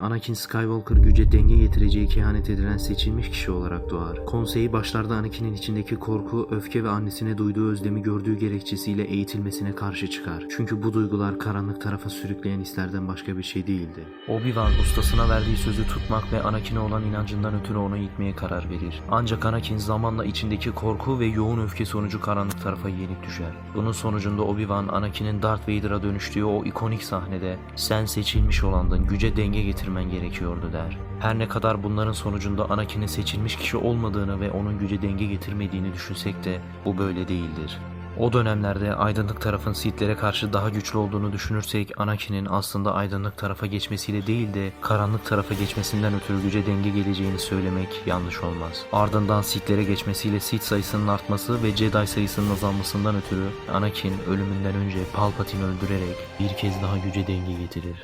Anakin Skywalker güce denge getireceği kehanet edilen seçilmiş kişi olarak doğar. Konseyi başlarda Anakin'in içindeki korku, öfke ve annesine duyduğu özlemi gördüğü gerekçesiyle eğitilmesine karşı çıkar. Çünkü bu duygular karanlık tarafa sürükleyen hislerden başka bir şey değildi. Obi-Wan ustasına verdiği sözü tutmak ve Anakin'e olan inancından ötürü onu itmeye karar verir. Ancak Anakin zamanla içindeki korku ve yoğun öfke sonucu karanlık tarafa yenik düşer. Bunun sonucunda Obi-Wan Anakin'in Darth Vader'a dönüştüğü o ikonik sahnede sen seçilmiş olandın güce denge getirmen gerekiyordu der. Her ne kadar bunların sonucunda Anakin'in seçilmiş kişi olmadığını ve onun güce denge getirmediğini düşünsek de bu böyle değildir. O dönemlerde aydınlık tarafın Sith'lere karşı daha güçlü olduğunu düşünürsek Anakin'in aslında aydınlık tarafa geçmesiyle değil de karanlık tarafa geçmesinden ötürü güce denge geleceğini söylemek yanlış olmaz. Ardından Sith'lere geçmesiyle Sith sayısının artması ve Jedi sayısının azalmasından ötürü Anakin ölümünden önce Palpatine öldürerek bir kez daha güce denge getirir.